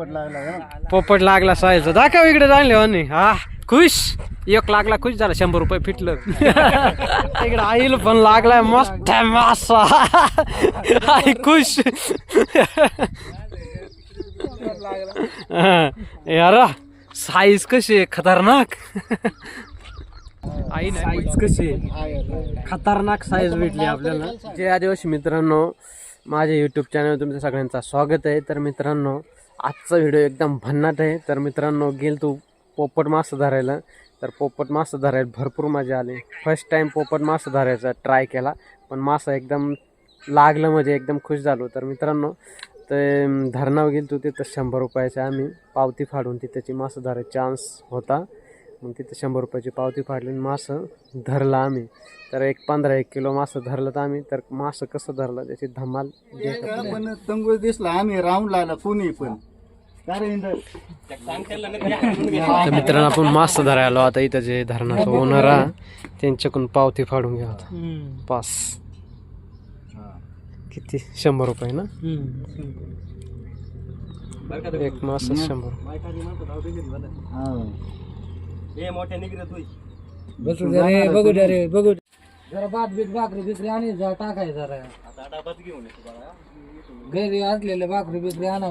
पोपट लागला का? पोपट लागला सायचं दाखव इकडे जाणले वाणी हा खुश. एक लागला खुश झाला. शंभर रुपये फिटलं. इकडे आईल पण लागलाय मस्त आहे मासा. आई खुश. यार साईज कशी आहे? खतरनाक. आई साईज कशी आहे? खतरनाक साईज भेटली आपल्याला. जे आदिवासी मित्रांनो माझ्या यूट्यूब चॅनल तुमच्या सगळ्यांचा स्वागत आहे. तर मित्रांनो आजचा व्हिडिओ एकदम भन्नाट आहे. तर मित्रांनो गेल तू पोपट मासा धरायला. तर पोपट मासा धरायला भरपूर मजा आली. फर्स्ट टाईम पोपट मासा धरायचा ट्राय केला. पण मासा एकदम लागलं म्हणजे एकदम खुश झालो. तर मित्रांनो ते धरणावर गेलो तिथं शंभर रुपयाचे आम्ही पावती फाडून तिथेची मासा धरायचा चान्स होता. मग तिथं शंभर रुपयाची पावती फाडली आणि मासं धरलं आम्ही. तर एक पंधरा एक किलो मासं धरलं तर आम्ही. तर मासं कसं धरलं त्याची धमाल दिसला. आम्ही राऊंड लागला कुणी पण. तर मित्रांनो आपण मासं धरायला आता इथं जे धरणाचं ओनर आहे त्यांच्याकडून पावती फाडून घ्या आता. पास किती? शंभर रुपये ना? एक मास शंभर. बघू दे रे बघू दे. जरा भात बीत भाकरी बिकरी आणि जरा टाकाय जरा. घरी असलेले भाकरी बिकरी आणा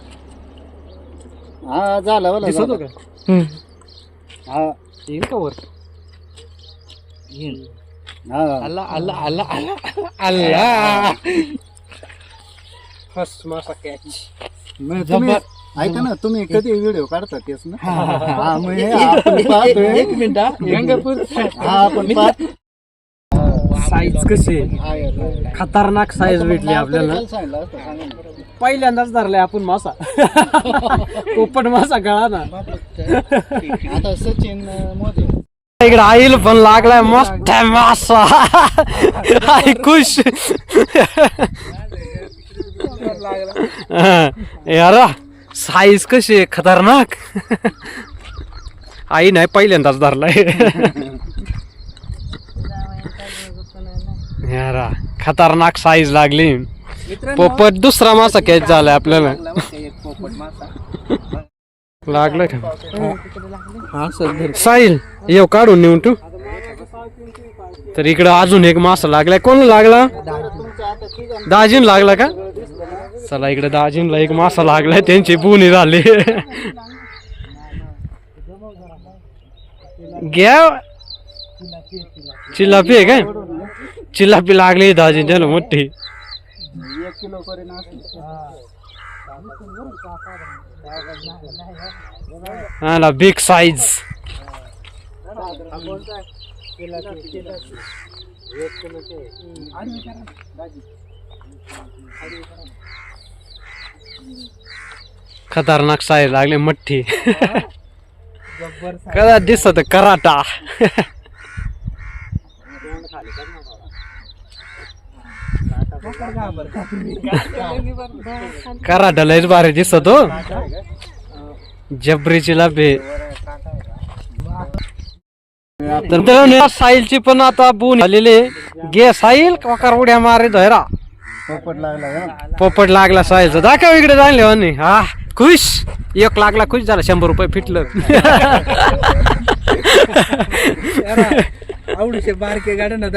हा झाला बरं दिसतो. का? हा. येईल का वर? हा. आला आला आला आला आला. फर्स्ट मासा कॅच मग तुम्ही ऐका ना तुम्ही कधी व्हिडिओ काढता तेच ना? हा. मग हे आपण पाहतोय. एक मिनिट गंगापूर हा आपण पाहत साईज कशी आहे? खतरनाक साईज भेटली आपल्याला. पहिल्यांदाच धरलाय आपण मासा. पोपट मासा गळा ना. आता सचिन अं, मोदी. इकडे आईल पण लागलाय मस्त आहे मासा. आई खुश. यार साईज कशी आहे? खतरनाक. आई नाही पहिल्यांदाच धरलाय. यारा खतरनाक साईज लागली. पोपट दुसरा मासा कॅच झालाय आपल्याला. लागलं का? साहिल येऊ काढून नेऊन तू तर इकडं अजून एक मासा लागलाय. कोण लागला? दाजीन लागला का? चला इकडे दाजीनला एक मासा लागलाय. त्यांची बुनी झाली. घ्या. चिल्लापी आहे काय? चिल्लापी लागली दाजी त्याला मोठी. एक किलो. आला बिग साईज खतरनाक साईज लागले मठ्ठी कदा दिसत कराटा. कराटा लयच भारी दिसत हो. जबरीची लाभे तर मित्रांनो, साहिलची पण आता बुन झालेली आहे. घे साहिल वकार उड्या मारे धैरा पोपट लागला का? पोपट लागला साहिलचा. दाखव इकडे जाणले आणि हा. खुश. एक लागला खुश झाला. शंभर रुपये फिटलं. आवडीचे बारके गाड्या ना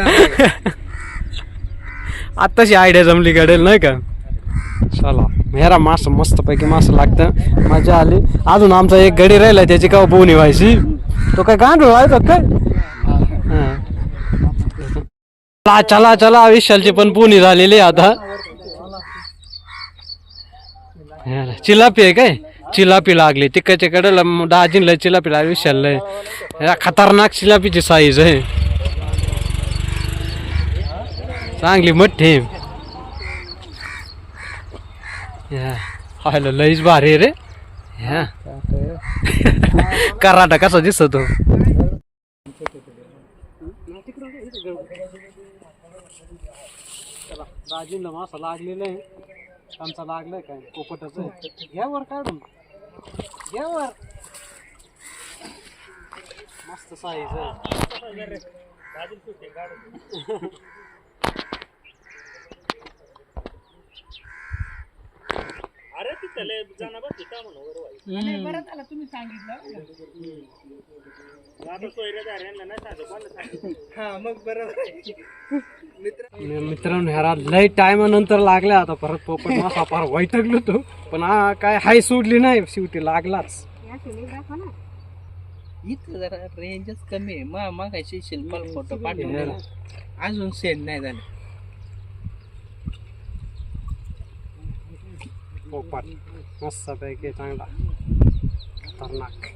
आत्ताची आयडिया जमली गाडेल नाही का? चला मेरा मास मस्त पैकी मास लागतं. मजा आली. अजून आमचा एक गडी राहिला त्याची का बोनी व्हायची तो काय गांडूळ व्हायचा काय? चला चला चला विशालची पण पुणी झालेली आहे आता. चिलापी आहे काय? चिलापी लागली. तिकडच्या कडेला दाजीनला चिलापी लागली विशालला. खतरनाक चिलापीची साईज आहे. चांगली मठ्ठी. या हायला लईच भारी रे. ह्या कराटा कसा दिसतो राजींना मासा लागलेला आहे. आमचा लागलाय काय? पोपटाच घ्या वर काढून. घ्या वर. मस्त साईज मित्रांनो ह्याला लय टायमानंतर लागला आता परत पोपट मासा फार वैतगलो तो. पण हा काय हाय सोडली नाही शेवटी लागलाच. इथं जरा रेंजच कमी आहे. मग मागाशी शिल्पाल फोटो पाठवलेला. अजून सेंड नाही झाले. पोपट मस्त पैकी चांगला खतरनाक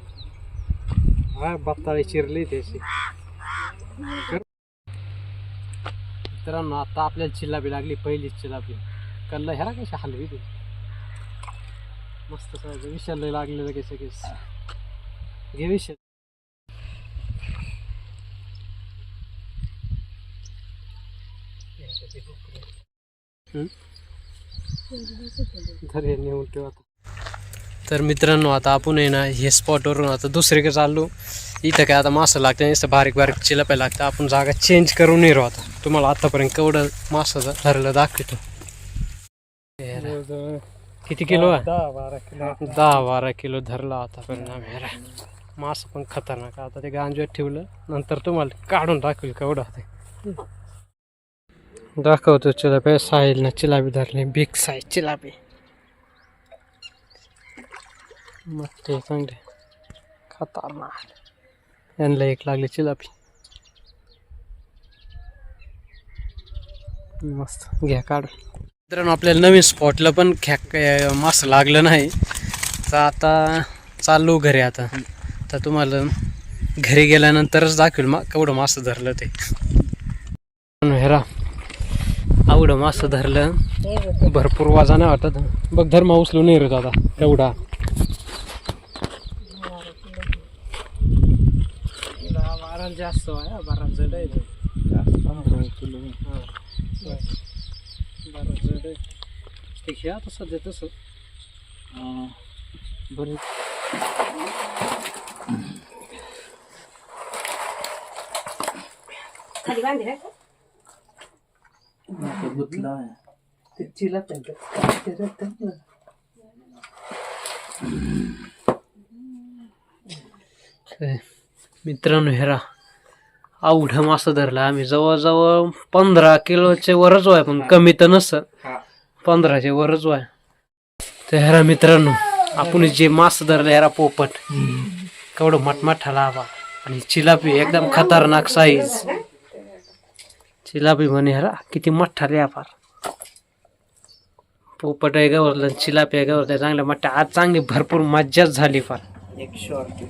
हा बत्ताळी चिरली त्याची मित्रांनो आता आपल्याला चिल्लाबी लागली पहिलीच चिल्लाबी. कल्ल ह्याला कशी हलवी ते? मस्त सगळं लागले लागलेलं कसे केस घे विषय हम्म? नेऊन ठेव आता. तर मित्रांनो आता आपण आहे ना हे स्पॉटवरून आता दुसरीकडे चाललो. इथं काय आता मासं लागतं नुसतं बारीक बारीक चिलप्या लागतं आपण जागा चेंज करून येतो आता. तुम्हाला आतापर्यंत केवढं मासं धरलं दाखवतो. किती किलो आहे? दहा बारा किलो दहा बारा किलो धरला आतापर्यंत ह्याला. मासं पण खतरनाक आता ते गांजव्यात ठेवलं नंतर तुम्हाला काढून दाखवेल केवढं ते. दाखवतो चिलापी साहिलनं चिलाबी धरली बिग साईज चिलापी मोठे चांगले खतरनाक. यांना एक लागली चिलापी मस्त घ्या काढून. मित्रांनो आपल्याला नवीन स्पॉटला पण ख्या मस्त लागलं नाही. तर आता चाललो घरी आता. तर तुम्हाला घरी गेल्यानंतरच दाखवेल मग केवढं मासं धरलं ते. हेरा आवडं मासं धरलं भरपूर वाजा नाही वाटत बघ धर्म उचलून नाही रे दादा एवढा बारा जास्त आहे बारा जड आहे ते. हा. बारा जड आहे ते मित्रांनो हेरा अवघं मासं धरलं आम्ही. जवळजवळ पंधरा किलोचे वरच वाय पण कमी तर नसतं पंधराचे वरच वाय तर हेरा मित्रांनो आपण जे मासं धरलं हेरा पोपट. केवढं मटमठा लावा आणि चिलापी एकदम खतरनाक साईज चिलापी म्हणे हरा किती मठ्ठा रे फार पोपट आहे गवरलं चिलापी आहे गवरलं. चांगल्या मठ्ठा आज चांगली भरपूर मज्जाच झाली फार. एक शॉर्ट